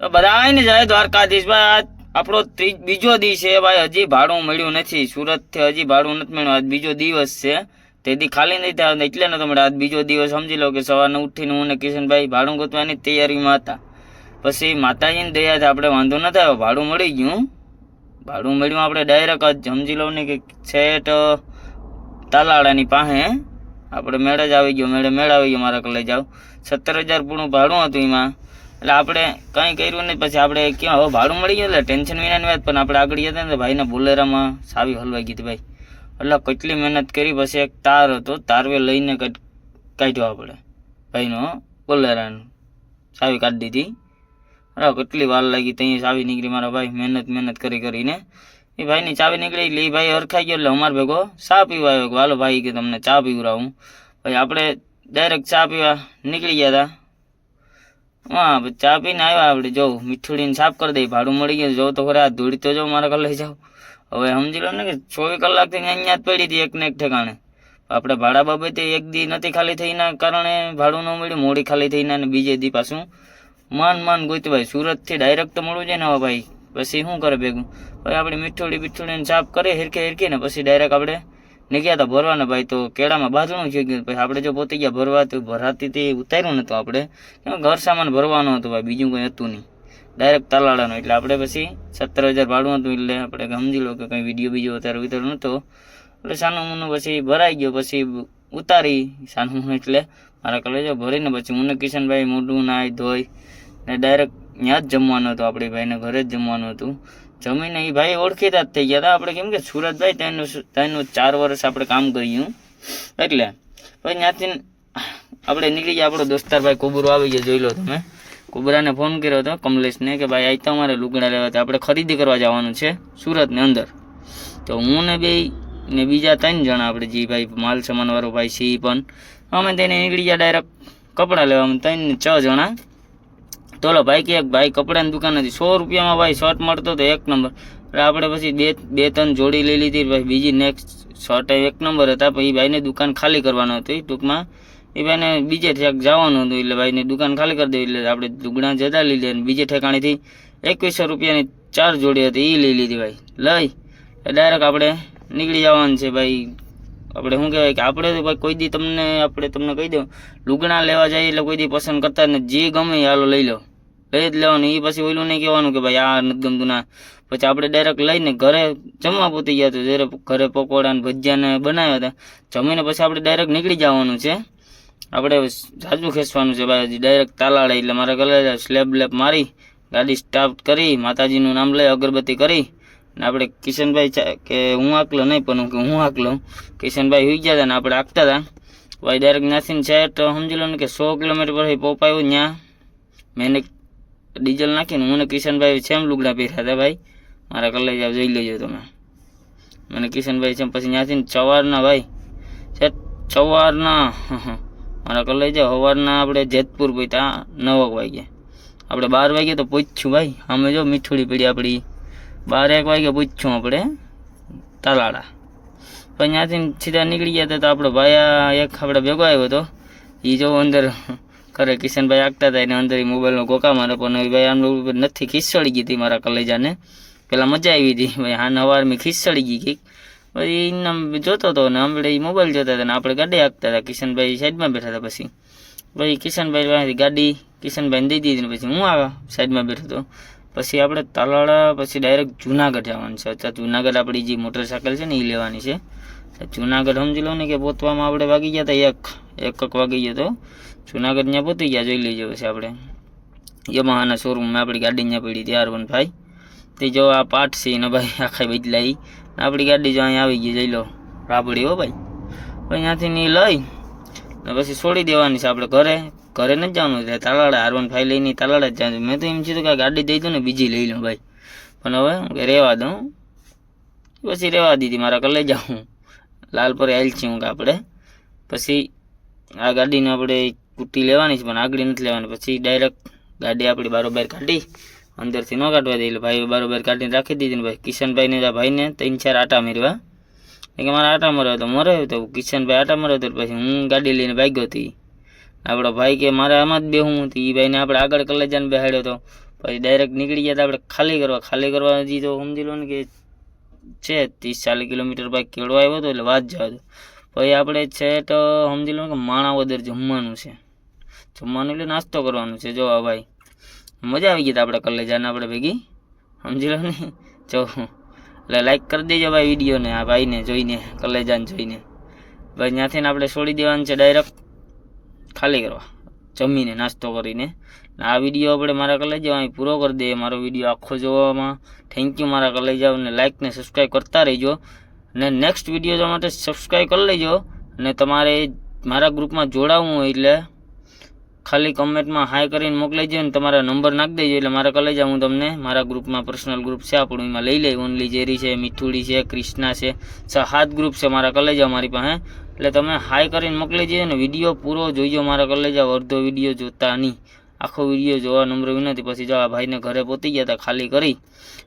તો બધાને જય દ્વારકાધીશ. ભાઈ આપણો બીજો દિવસ છે ભાઈ, હજી ભાડું મળ્યું નથી. સુરતથી હજી ભાડું નથી મળ્યું. આજ બીજો દિવસ છે. તેથી ખાલી નથી થયા એટલે નતો મળે આજ બીજો દિવસ સમજી લો કે સવારને ઉઠીને હું ને કિશનભાઈ ભાડું ગોતવાની તૈયારીમાં હતા. પછી માતાજીની દયાથી આપણે વાંધો ન થયો ભાડું મળી ગયું. ભાડું મળ્યું આપણે ડાયરેક્ટ જ સમજી લો ને કે છેટ તાલાળાની પાસે. આપણે મેળે જ આવી ગયો, મેળે, મેળ આવી ગયો, મારા કલે જાવ. સત્તર હજાર પૂરું ભાડું હતું એમાં. એટલે આપણે કંઈ કર્યું નહીં, પછી આપણે ક્યાં, હવે ભાડું મળી ગયું એટલે ટેન્શન વિનાની વાત, પણ આપણે આગળ જતા ને તો ભાઈના બોલેરામાં સાવી હલવાઈ ગઈ હતી ભાઈ. એટલે કેટલી મહેનત કરી, પછી એક તાર હતો, તારવે લઈને કાઢ- કાઢ્યો આપણે. ભાઈનો બોલેરાનો. સાવી કાઢી દીધી. અરે કેટલી વાર લાગી ત્યાં ચાવી નીકળી, મારા ભાઈ મહેનત મહેનત કરી, કરીને. એ ભાઈની ચાવી નીકળી એટલે એ ભાઈ હરખાઈ ગયો એટલે અમાર ભેગો ચા પીવા આવ્યો. કે હાલો ભાઈ કે તમને ચા પીવડાવું ભાઈ આપણે ડાયરેક્ટ ચા પીવા નીકળી ગયા હતા. હા ચા પીને આવ્યા આપણે. જો, મીઠુડીને સાફ કરી દઈ ભાડું મળી ગયું. જો તો ખરે આ ધૂળી તો જો મારા ઘરે લઈ જાઓ. હવે સમજી લો ને કે ચોવીસ કલાકથી અહીંયા જ પડી હતી એકને એક ઠેકાણે. આપણે ભાડા બાબતે એક દી નથી ખાલી થઈના કારણે ભાડું ન મળ્યું, મોડી ખાલી થઈને અને બીજે દી પાછું માન માન ગોતભાઈ સુરતથી ડાયરેક્ટ મળવું છે ને હવે ભાઈ. પછી શું કરે ભેગું? ભાઈ આપણે મીઠોડી બીઠોડીને સાફ કરીએ હિરકે હિરકીને પછી ડાયરેક્ટ આપણે નીકળ્યા હતા ભરવાના ભાઈ, તો કેળામાં બાંધણું થઈ ગયું પછી આપણે જો પોતે ગયા ભરવા, તો ભરાતી તે ઉતાર્યું નહોતું આપણે. ઘર સામાન ભરવાનો હતો ભાઈ, બીજું કંઈ હતું નહીં. ડાયરેક્ટ તાલાળાનો, એટલે આપણે પછી સત્તર હજાર ભાડું હતું, એટલે આપણે સમજી લો કે કંઈ વીડિયો બીજો અત્યારે વિતર નહોતો. એટલે સાનું પછી ભરાઈ ગયો, પછી ઉતારી સાનું એટલે મારા કલેજો ભરીને પછી હું ને કિશનભાઈ મોઢું નાય ધોઈ ને ડાયરેક્ટ ત્યાં જ જમવાનું હતું, આપણી ભાઈને ઘરે જ જમવાનું હતું. જમીને એ ભાઈ ઓળખીતા જ થઈ ગયા હતા. આપણે કેમ કે સુરતભાઈ તેનું તેનું ચાર વર્ષ આપણે કામ કર્યું. એટલે પછી ત્યાંથી આપણે નીકળી ગયા. આપણો દોસ્તાર ભાઈ કુબરો આવી ગયો, જોઈ લો તમે. કુબરાને ફોન કર્યો હતો કમલેશને કે ભાઈ આઈ તો અમારે લુગડા લેવા હતા. આપણે ખરીદી કરવા જવાનું છે સુરતની અંદર. તો હું ને બે ને બીજા ત્રણ જણા આપણે જે ભાઈ માલ સામાનવાળો ભાઈ છે એ પણ, અમે તેને નીકળી ગયા ડાયરેક્ટ કપડાં લેવા. ત્રણ ને છ જણા તોલો ભાઈ કે ભાઈ કપડાની દુકાન હતી. સો રૂપિયામાં ભાઈ શર્ટ મળતો હતો એક નંબર એટલે આપણે પછી બે બે, ત્રણ જોડી લઈ લીધી. ભાઈ બીજી નેક્સ્ટ શર્ટ એક નંબર હતા. પછી ભાઈને દુકાન ખાલી કરવાનું હતું ટૂંકમાં. એ ભાઈને બીજે ઠેક જવાનું હતું. એટલે ભાઈને દુકાન ખાલી કરી દેવી એટલે આપણે દુગણા જતા લીધી. અને બીજે ઠેકાણેથી એકવીસો રૂપિયાની ચાર જોડી હતી. એ લઈ લીધી ભાઈ. લઈ. ડાયરેક્ટ આપણે નીકળી જવાનું છે ભાઈ. આપણે શું કહેવાય કે આપણે તો ભાઈ કોઈ દી તમને, આપણે તમને કહી દઉં. લુગણા લેવા જઈએ એટલે કોઈ દી પસંદ કરતા ને જે ગમે એ હાલો લઈ લો. લઈ જ લેવાનું. એ પછી ઓલું નહીં કહેવાનું કે ભાઈ આ નથી ગમતું ના પછી આપણે ડાયરેક્ટ લઈને ઘરે જમવા પૂતી ગયા તો જ્યારે ઘરે પકોડા ને ભજીયાને બનાવ્યા હતા. જમીને પછી આપણે ડાયરેક્ટ નીકળી જવાનું છે. આપણે જાજુ ખેંચવાનું છે ભાઈ. ડાયરેક્ટ તાલાળે એટલે મારે કલર સ્લેબ લેબ મારી, ગાડી સ્ટાર્ટ કરી, માતાજીનું નામ લઈ અગરબત્તી કરી. ને આપણે કિશનભાઈ કે હું આકલો નહીં પણ કે હું આકલો. કિશનભાઈ હુઈ ગયા હતા ને આપણે આંકતા હતા. ભાઈ ડાયરેક્ટ નાસીને છે તો સમજી લો ને કે સો કિલોમીટર પર પોપાયું ત્યાં મેં ડીઝલ નાખીને હું ને કિશનભાઈ સેમ લુગડા પહેર્યા હતા ભાઈ. મારા કલાઈ જાવ જોઈ લેજો તમે. મને કિશનભાઈ છે પછી ત્યાંથી સવારના ભાઈ. છે સવારના મારા કલાઈ જાવ સવારના આપણે જેતપુર પહોંચ્યા નવ વાગે આપણે બાર વાગે તો પૂછ્યું ભાઈ. અમે જો મીઠુડી પડી આપણી. બાર એક વાગે પૂછ્યું આપણે તલાડા પછી ત્યાંથી સીધા નીકળી ગયા હતા તો આપણો ભાઈ એક આપણે ભેગો આવ્યો હતો. એ જો અંદર કરે કિશનભાઈ આગતા હતા, એને અંદર મોબાઈલનો કોકા મારે પણ ભાઈ આમ નથી ખીસડી ગઈ હતી મારા કલેજાને. પહેલાં મજા આવી હતી, ભાઈ હા નવાર મેં ખીસડી ગઈ કંઈક. પછી એમને જોતો હતો ને આપણે એ મોબાઈલ જોતા હતા ને આપણે ગાડી આગતા હતા, કિશનભાઈ સાઈડમાં બેઠા હતા પછી. પછી કિશનભાઈ પાસેથી ગાડી કિશનભાઈને દઈ દીધી ને પછી હું આ સાઈડમાં બેઠો હતો. પછી આપણે તાલાળા, પછી ડાયરેક્ટ જુનાગઢ જવાનું છે. અત્યારે જુનાગઢ આપણી જે મોટરસાયકલ છે ને એ લેવાની છે. જુનાગઢ સમજી લો ને કે પોતવામાં આપણે વાગી ગયા હતા એક એક વાગી ગયો તો જુનાગઢ ત્યાં પહોંચી ગયા, જોઈ લેજો પછી આપણે. યમાહાના શોરૂમમાં આપણી ગાડી ત્યાં પડી આર વન ભાઈ તે જો આ પાઠ છે ને ભાઈ, આખા બદલાઈ. આપણી ગાડી જો અહીંયા આવી ગઈ, જઈ લો. રાબડી હો ભાઈ. અહીંયાથી ની લઈ, ને પછી છોડી દેવાની છે આપણે ઘરે. ઘરે નથી જવાનું છે તાલાડા આર વન ફાઈ લઈને તાલાડા જ જવાનું મેં તો એમ કીધું કે ગાડી દઈ દઉં ને, બીજી લઈ લઉં ભાઈ. પણ હવે હું રહેવા દઉં. પછી રહેવા દીધી, મારા કલે જાઉં. લાલપરે આવેલ છીએ હું કે આપણે. પછી આ ગાડીને આપણે કુટ્ટી લેવાની છે, પણ આગળ નથી લેવાની. પછી ડાયરેક્ટ ગાડી આપણી બારોબાર કાઢી, અંદરથી ન કાઢવા દે. ભાઈ બારોબાર કાઢીને રાખી દીધી ને ભાઈ કિશનભાઈને આ ભાઈને ત્રણ ચાર આટા મેરવા કે મારા આટા મર્યો તો મરાવ્યો તો કિશનભાઈ આટા મરાવ્યો તો પછી હું ગાડી લઈને ભાગ્યો હતી આપણો ભાઈ કે મારે આમાં જ બેહું હતી એ ભાઈને આપણે આગળ કલેજાને બેહાડ્યો હતો પછી ડાયરેક્ટ નીકળી ગયા તો આપણે ખાલી કરવા. ખાલી કરવા હજી તો સમજી લો ને કે છે ત્રીસ ચાલીસ કિલોમીટર બાઈક કેળવા આવ્યો હતો એટલે વાત જવા દો. પછી આપણે છે તો સમજી લો કે માણાવદર જમવાનું છે. જમવાનું એટલે નાસ્તો કરવાનું છે. જો આ ભાઈ, મજા આવી ગઈ તા આપણે કલેજાને આપણે ભેગી. સમજી લો ને? જો, એટલે લાઈક કરી દેજો ભાઈ વિડીયોને, આ ભાઈને જોઈને કલેજાને જોઈને. ભાઈ ત્યાંથી આપણે છોડી દેવાનું છે ડાયરેક્ટ ખાલી કરવા. જમીને નાસ્તો કરીને. આ વીડિયો આપણે મારા કલેજા અહીં પૂરો કરી દઈએ મારો વીડિયો આખો જોવામાં. થેન્ક યુ મારા કલેજાઓને લાઈક ને સબસ્ક્રાઈબ કરતા રહેજો. ને નેક્સ્ટ વીડિયો જોવા માટે સબસ્ક્રાઈબ કરી લેજો. અને તમારે મારા ગ્રુપમાં જોડાવવું હોય એટલે ખાલી કમેન્ટમાં હાય કરીને મોકલાઈ જાય ને તમારા નંબર નાખી દેજો એટલે મારા કલેજા હું તમને મારા ગ્રુપમાં પર્સનલ ગ્રુપ છે આપણું એમાં લઈ લઈ. ઓનલી જેરી છે મીઠુડી છે, ક્રિષ્ના છે સાત ગ્રુપ છે મારા કલેજા મારી પાસે. એટલે તમે હાય કરીને મોકલી જઈએ ને વીડિયો પૂરો જોઈજો મારા કલેજા, અડધો વીડિયો જોતા નહીં. આખો વીડિયો જોવા નંબર વિનંતી. પછી જો આ ભાઈને ઘરે પહોંચી ગયા હતા ખાલી કરી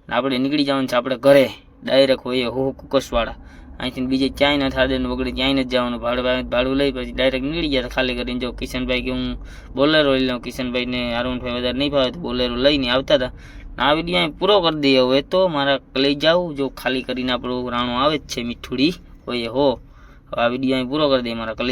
આપણે નીકળી જવાનું છે આપણે ઘરે. ડાયરેક્ટ હોઈએ હો, કુકસવાળા. અહીંથી બીજે ક્યાંય ન થાદે વગડે ક્યાંય નથી જવાનું. ભાડું ભાડું લઈ પછી ડાયરેક્ટ નીકળી ગયા ખાલી કરીને. જો કિશનભાઈ કે હું બોલેરો લઈ લઉં. કિશનભાઈને અરુણભાઈ વધારે નહીં ભાવે તો બોલેરો લઈને આવતા હતા. આ વીડિયો અહીં, પૂરો કરી દઈએ હવે તો. મારા લઈ જાઉં. જો ખાલી કરીને આપણું રાણું આવે જ છે, મીઠુડી. હોય હો. આવી વીડિયો પૂરો કરી દઈએ મારા કલી